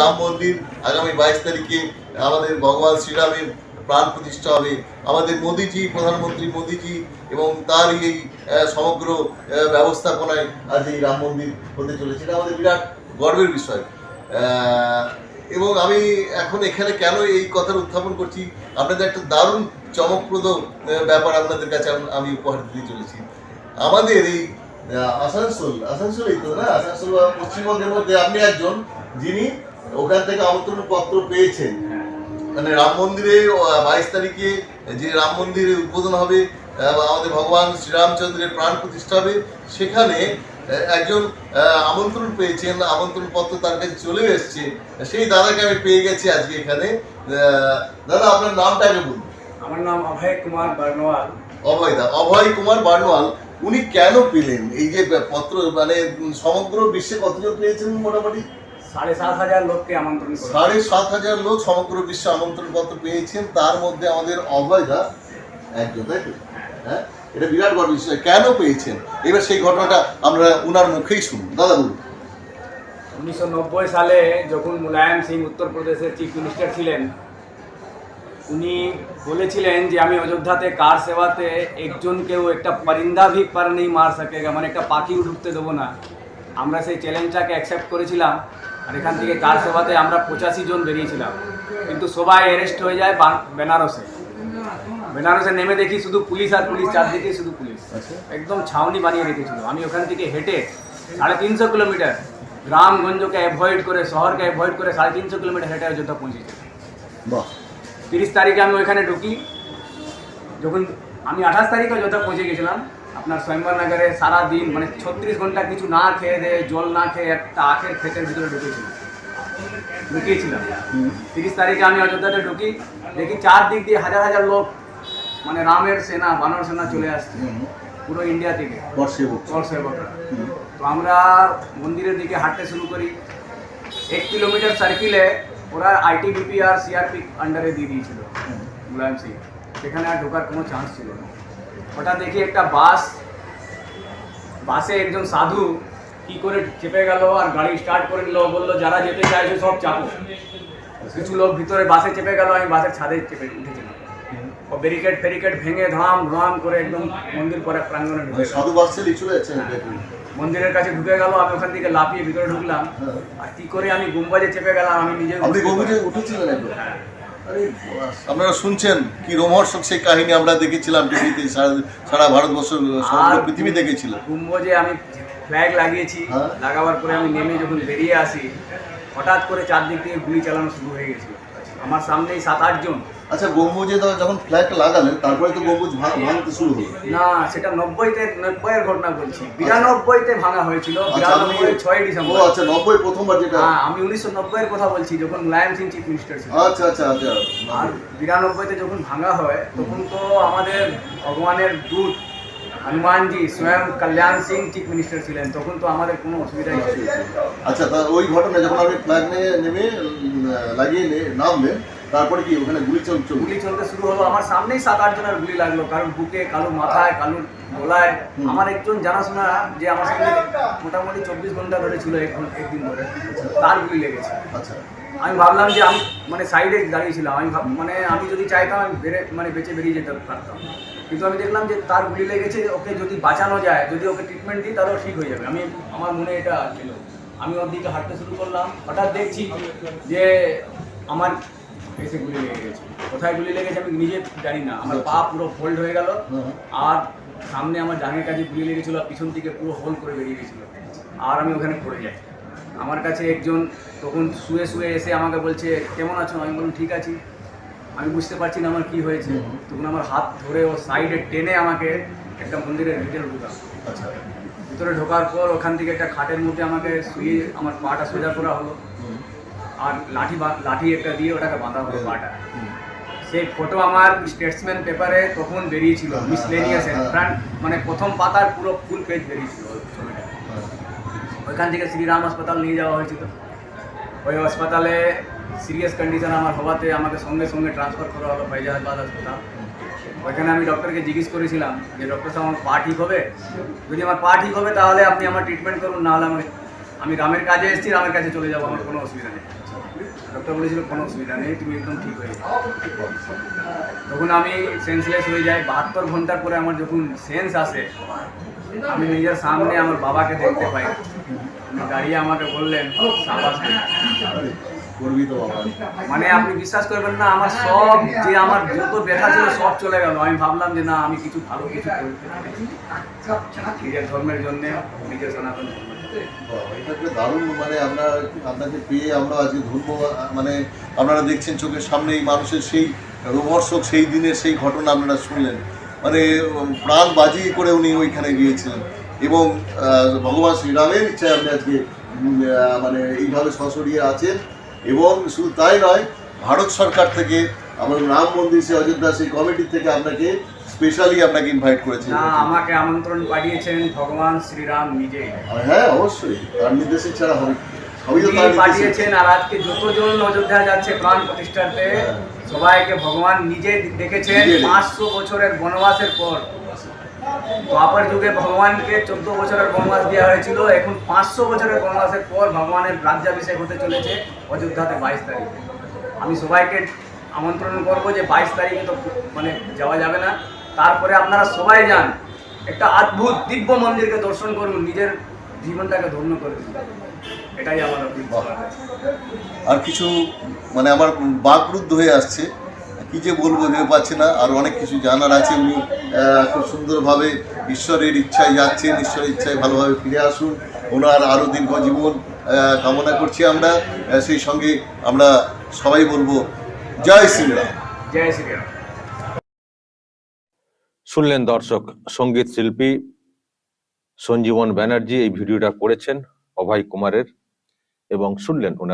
রাম মন্দির আগামী বাইশ তারিখে আমাদের ভগবান শ্রীরামের প্রাণ প্রতিষ্ঠা হবে। আমাদের মোদিজি প্রধানমন্ত্রী মোদিজি এবং তার এই সমগ্র ব্যবস্থাপনায় আজ এই রাম মন্দির হতে চলেছে। এটা আমাদের বিরাট গর্বের বিষয়। এবং আমি এখন এখানে কেন এই কথার উত্থাপন করছি? আপনাদের একটা দারুণ চমকপ্রদ ব্যাপার আপনাদের কাছে আমি উপহার দিতে চলেছি। আমাদের এই আহ, আসানসোল আসানসোলেই তো না? আসানসোল পশ্চিমবঙ্গের মধ্যে আপনি একজন যিনি ওখান থেকে আমন্ত্রণ পত্র পেয়েছেন। মানে রাম মন্দিরে বাইশ তারিখে যে রাম মন্দিরে উদ্বোধন হবে আমাদের ভগবান শ্রীরামচন্দ্রের প্রাণ প্রতিষ্ঠা হবে সেখানে একজন আমন্ত্রণ পেয়েছেন আমন্ত্রণ পত্র তার কাছে চলে এসছে সেই দাদাকে আমি পেয়ে গেছি আজকে এখানে। দাদা আপনার নামটা আগে বলুন। আমার নাম অভয় কুমার বর্ণওয়াল অভয় দা অভয় কুমার বার্নওয়াল উনি কেন পেলেন? এই যে পত্র মানে সমগ্র বিশ্বে কতজন পেয়েছেন মোটামুটি? সাড়ে সাত হাজার লোককে আমন্ত্রণ সাড়ে সাত হাজার লোক সমগ্র বিশ্বে আমন্ত্রণ পত্র পেয়েছেন তার মধ্যে আমাদের অভয় দা একজন তাই তো? হ্যাঁ? এটা বিরাট বড় বিষয় কেন পেয়েছেন? এবার সেই ঘটনাটা আমরা উনার মুখেই শুনুন দাদা বলুন। উনিশশো নব্বই সালে যখন মুলায়ম সিং উত্তরপ্রদেশের চিফ মিনিস্টার ছিলেন উনি বলেছিলেন যে আমি অযোধ্যাতে কার সেবাতে একজনকেও একটা পরিন্দা ভি পার নেই মার সকেগা মানে একটা পাখিও ঢুকতে দেবো না। আমরা সেই চ্যালেঞ্জটাকে অ্যাকসেপ্ট করেছিলাম। আর এখান থেকে কার সেবাতে আমরা পঁচাশি জন বেরিয়েছিলাম। কিন্তু সবাই অ্যারেস্ট হয়ে যায় বেনারসে। বেনারসে নেমে দেখি শুধু পুলিশ আর পুলিশ চারদিকে শুধু পুলিশ। একদম ছাউনি বানিয়ে রেখেছিল। আমি ওখান থেকে হেঁটে সাড়ে তিনশো কিলোমিটার গ্রামগঞ্জকে অ্যাভয়েড করে শহরকে অ্যাভয়েড করে সাড়ে তিনশো কিলোমিটার হেঁটে অযোধ্যা পৌঁছেছি। বাহ। তিরিশ তারিখে আমি ওইখানে ঢুকি। যখন আমি আঠাশ তারিখে অযোধ্যা পৌঁছে গেছিলাম আপনার স্বয়ংবরনগরে সারা দিন মানে ছত্রিশ ঘণ্টা কিছু না খেয়ে দেয়ে জল না খেয়ে একটা আখের ক্ষেতের ভিতরে ঢুকেছিলাম। ঢুকিয়েছিলাম। তিরিশ তারিখে আমি অযোধ্যাতে ঢুকি দেখি চারদিক দিয়ে হাজার হাজার লোক মানে রামের সেনা বানর সেনা চলে আসছে। পুরো ইন্ডিয়া থেকে। তো আমরা মন্দিরের দিকে হাঁটতে শুরু করি। এক কিলোমিটার সার্কিলে ওরা আইটিবিপি আর সিআরপি আন্ডারে দিয়ে দিয়েছিল। মুলায়ম সিং। সেখানে আর ঢোকার কোনো চান্স ছিল না। হঠাৎ দেখি একটা বাস বাসে একজন সাধু কি করে চেপে গেল আর গাড়ি স্টার্ট করে নিল বলল যারা যেতে চাইছে সব চাপো কিছু লোক ভিতরে বাসে চেপে গেল আমি বাসের ছাদে চেপে উঠেছিলাম ও ব্যারিকেড ফেরিকেড ভেঙে ধাম ধাম করে একদম মন্দির পরে প্রাঙ্গণে ঢুকে গেল। সাধু বাসে মন্দিরের কাছে ঢুকে গেল আমি ওখান থেকে লাফিয়ে ভিতরে ঢুকলাম হ্যাঁ। আর কি করে আমি গুম্বাজে চেপে গেলাম আমি নিজে উঠেছিলেন হ্যাঁ। আরে আপনারা শুনছেন কি রোমহর্ষক সেই কাহিনী আমরা দেখেছিলাম টিভিতে সারা ভারতবর্ষ সমগ্র পৃথিবী দেখেছিল গুম্বজে আমি ফ্ল্যাগ লাগিয়েছি হ্যাঁ। লাগাবার পরে আমি নেমে যখন বেরিয়ে আসি হঠাৎ করে চারদিক থেকে গুলি চালানো শুরু হয়ে গেছিল আমার সামনেই সাত আট জন আচ্ছা গম্বুজে তো যখন ফ্ল্যাগটা লাগালেন তারপরে তো গম্বুজ ভাঙ- ভাঙতে শুরু হলো। না সেটা নব্বইতে নব্বইয়ের ঘটনা বলছি। বিরানব্বইতে ভাঙা হয়েছিল আচ্ছা, বিরানব্বই ছয় ডিসেম্বর। আচ্ছা নব্বই প্রথমবার যেটা হ্যাঁ আমি উনিশশো নব্বইয়ের কথা বলছি যখন মুলায়ম সিং চিফ মিনিস্টার ছিল আচ্ছা আচ্ছা আচ্ছা আর বিরানব্বইতে যখন ভাঙা হয় তখন তো আমাদের ভগবানের দূত হনুমানজি স্বয়ং কল্যাণ সিং চিফ মিনিস্টার ছিলেন তখন তো আমাদের কোনো অসুবিধাই ছিল আচ্ছা তা ওই ঘটনায় যখন আপনি ফ্ল্যাগ নিয়ে নেমে লাগিয়ে নামলেন তারপরে কি ওখানে গুলি চল চল গুলি চলতে শুরু হলো। আমার সামনেই সাত আট জনের গুলি লাগল। কারণ বুকে কালো মাথায় কালো গলায়। আমার একজন জানাশোনা যে আমার সঙ্গে মোটামুটি চব্বিশ ঘণ্টা ধরে ছিল ঘন্টা- একদিন ধরে। তার গুলি লেগেছে। আচ্ছা। আমি ভাবলাম যে আমি মানে সাইডে দাঁড়িয়েছিলাম। আমি মানে আমি যদি চাইতাম আমি বেড়ে মানে বেঁচে বেরিয়ে যেতে পারতাম। কিন্তু আমি দেখলাম যে তার গুলি লেগেছে। ওকে যদি বাঁচানো যায় যদি ওকে ট্রিটমেন্ট দিই তাহলে ও ঠিক হয়ে যাবে। আমি আমার মনে এটা ছিল। আমি ওর দিকে হাঁটতে শুরু করলাম। হঠাৎ দেখছি যে আমার এসে গুলি লেগে গেছে। কোথায় গুলি লেগেছে আমি নিজে জানি না। আমার পা পুরো ফোল্ড হয়ে গেল। আর সামনে আমার ডাঙের কাছে গুলি লেগেছিল আর পিছন থেকে পুরো হোল করে বেরিয়ে গেছিল। আর আমি ওখানে পড়ে যাই। আমার কাছে একজন তখন শুয়ে শুয়ে এসে আমাকে বলছে কেমন আছো? আমি বললাম ঠিক আছি। আমি বুঝতে পারছি না আমার কি হয়েছে। তখন আমার হাত ধরে ও সাইডে টেনে আমাকে একটা মন্দিরের ভিতরে ঢুকাম আচ্ছা। ভিতরে ঢোকার পর ওখান থেকে একটা খাটের মধ্যে আমাকে শুয়ে আমার পাটা সোজা করা হলো। আর লাঠি বা- লাঠি একটা দিয়ে ওটাকে বাঁধা হলো পাটা। সেই ফটো আমার স্টেটসম্যান পেপারে তখন বেরিয়েছিল হ্যাঁ, মিসলেনিয়াস হ্যাঁ, হ্যাঁ। মানে প্রথম পাতার পুরো ফুল পেজ বেরিয়েছিল ছবিটা। হ্যাঁ। ওইখান থেকে শ্রীরাম হাসপাতাল নিয়ে যাওয়া হয়েছিল। ওই হাসপাতালে সিরিয়াস কন্ডিশন আমার হওয়াতে আমাকে সঙ্গে সঙ্গে ট্রান্সফার করা হলো ফাইজাবাদ হাসপাতাল। ওইখানে আমি ডক্টরকে জিজ্ঞেস করেছিলাম যে ডক্টর সাহেব আমার পা ঠিক হবে? যদি আমার পা ঠিক হবে তাহলে আপনি আমার ট্রিটমেন্ট করুন নাহলে আমাকে আমি রামের কাজে এসেছি রামের কাছে চলে যাব আমার কোনো অসুবিধা নেই। ডক্টর বলেছিল কোনো অসুবিধা নেই তুমি একদম ঠিক হয়ে তখন আমি সেন্সলেস হয়ে যাই। বাহাত্তর ঘণ্টার পরে আমার যখন সেন্স আসে আমি নিজের সামনে আমার বাবাকে দেখতে পাই। দাঁড়িয়ে আমাকে বললেন সাবাস মানে আপনি বিশ্বাস করবেন না আমার সব যে আমার যত ব্যথা ছিল সব চলে গেল। আমি ভাবলাম যে না আমি কিছু ভালো কিছু করতে নিজের ধর্মের জন্য নিজের সনাতন ধর্মের দারুণ মানে আমরা আপনাকে পেয়ে আমরা আজকে মানে আপনারা দেখছেন চোখের সামনে এই মানুষের সেই রোমর্ষক সেই দিনের সেই ঘটনা আপনারা শুনলেন। মানে প্রাণ বাজি করে উনি ওইখানে গিয়েছিলেন। এবং ভগবান শ্রীরামের ইচ্ছায় আপনি আজকে মানে এইভাবে সশরীরে আছেন। এবং শুধু তাই নয়, ভারত সরকার থেকে, আমার রাম মন্দির সে অযোধ্যা সেই কমিটি থেকে আপনাকে স্পেশালি আপনাকে ইনভাইট করেছে না আমাকে আমন্ত্রণ পাঠিয়েছেন ভগবান শ্রীরাম আর হ্যাঁ অবশ্যই। তার নির্দেশে ছাড়া হবে। পাঠিয়েছেন আর আজকে যতজন অযোধ্যা যাচ্ছে প্রাণ প্রতিষ্ঠাতে সবাইকে ভগবান নিজে দেখেছেন নিজে দেখেছেন। পাঁচশো বছরের বনবাসের পর। দ্বাপর যুগে ভগবানকে চোদ্দ বছরের বনবাস দেওয়া হয়েছিল এখন পাঁচশো বছরের বনবাসের পর ভগবানের রাজ্যাভিষেক হতে চলেছে অযোধ্যাতে বাইশ তারিখে। আমি সবাইকে আমন্ত্রণ করব যে বাইশ তারিখে তো মানে যাওয়া যাবে না। তারপরে আপনারা সবাই যান। একটা অদ্ভুত দিব্য মন্দিরকে দর্শন করুন নিজের জীবনটাকে ধন্য করে দিন। এটাই আমার অভিজ্ঞতা। আর কিছু মানে আমার বাকরুদ্ধ হয়ে আসছে। কি যে বলব ভেবে পাচ্ছি না। আর অনেক কিছু জানার আছে উনি। খুব সুন্দরভাবে ঈশ্বরের ইচ্ছায় যাচ্ছেন ঈশ্বরের ইচ্ছায় ভালোভাবে ফিরে আসুন। ওনার আরও দীর্ঘ জীবন কামনা করছি আমরা। সেই সঙ্গে আমরা সবাই বলব জয় শ্রীরাম। জয় শ্রীরাম। শুনলেন দর্শক সংগীত শিল্পী সঞ্জীবন ব্যানার্জি এই ভিডিওটা করেছেন অভয় কুমারের এবং শুনলেন ওনার